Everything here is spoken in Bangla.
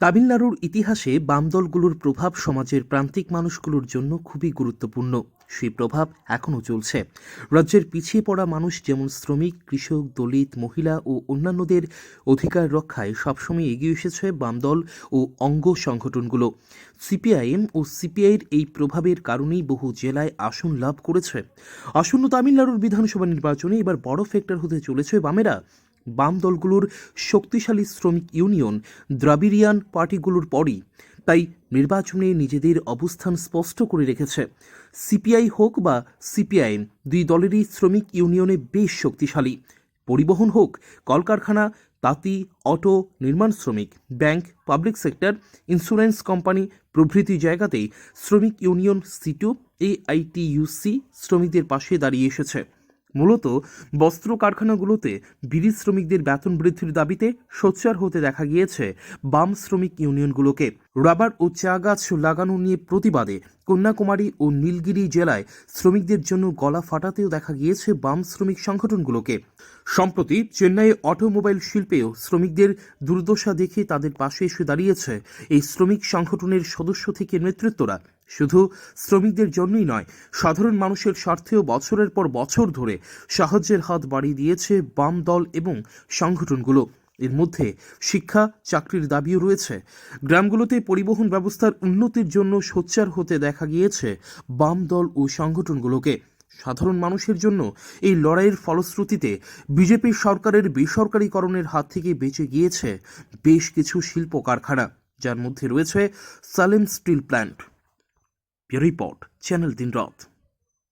তামিলনাড়ুর ইতিহাসে বাম দলগুলোর প্রভাব সমাজের প্রান্তিক মানুষগুলোর জন্য খুবই গুরুত্বপূর্ণ। সেই প্রভাব এখনও চলছে। রাজ্যের পিছিয়ে পড়া মানুষ যেমন শ্রমিক, কৃষক, দলিত, মহিলা ও অন্যান্যদের অধিকার রক্ষায় সবসময় এগিয়ে এসেছে বাম দল ও অঙ্গ সংগঠনগুলো। সিপিআইএম ও সিপিআইয়ের এই প্রভাবের কারণেই বহু জেলায় আসন লাভ করেছে। আসন্ন তামিলনাড়ুর বিধানসভা নির্বাচনে এবার বড় ফ্যাক্টর হতে চলেছে বামেরা। বাম দলগুলোর শক্তিশালী শ্রমিক ইউনিয়ন দ্রাবিড়িয়ান পার্টিগুলোর পরই তাই নির্বাচনে নিজেদের অবস্থান স্পষ্ট করে রেখেছে। সিপিআই হোক বা সিপিআইএম, দুই দলেরই শ্রমিক ইউনিয়নে বেশ শক্তিশালী। পরিবহন হোক, কলকারখানা, তাঁতি, অটো, নির্মাণ শ্রমিক, bank, public sector, insurance company প্রভৃতি জায়গাতেই শ্রমিক ইউনিয়ন সিটু এআইটিইউসি শ্রমিকদের পাশে দাঁড়িয়ে এসেছে। মূলত বস্ত্র কারখানাগুলোতে বিড়ি শ্রমিকদের বেতন বৃদ্ধির দাবিতে সোচ্চার হতে দেখা গিয়েছে। বাম শ্রমিক ইউনিয়নগুলোকে রাবার ও চা গাছ লাগানো নিয়ে প্রতিবাদে কন্যাকুমারী ও নীলগিরি জেলায় শ্রমিকদের জন্য গলা ফাটাতেও দেখা গিয়েছে বাম শ্রমিক সংগঠনগুলোকে। সম্প্রতি চেন্নাইয়ে অটোমোবাইল শিল্পেও শ্রমিকদের দুর্দশা দেখে তাদের পাশে এসে দাঁড়িয়েছে। এই শ্রমিক সংগঠনের সদস্য থেকে নেতৃত্বরা শুধু শ্রমিকদের জন্যই নয়, সাধারণ মানুষের স্বার্থেও বছরের পর বছর ধরে সাহায্যের হাত বাড়িয়ে দিয়েছে বাম দল এবং সংগঠনগুলো। এর মধ্যে শিক্ষা, চাকরির দাবিও রয়েছে। গ্রামগুলোতে পরিবহন ব্যবস্থার উন্নতির জন্য সোচ্চার হতে দেখা গিয়েছে বাম দল ও সংগঠনগুলোকে। সাধারণ মানুষের জন্য এই লড়াইয়ের ফলশ্রুতিতে বিজেপি সরকারের বেসরকারীকরণের হাত থেকে বেঁচে গিয়েছে বেশ কিছু শিল্প কারখানা যার মধ্যে রয়েছে Salem steel plant. Report channel দিন রাত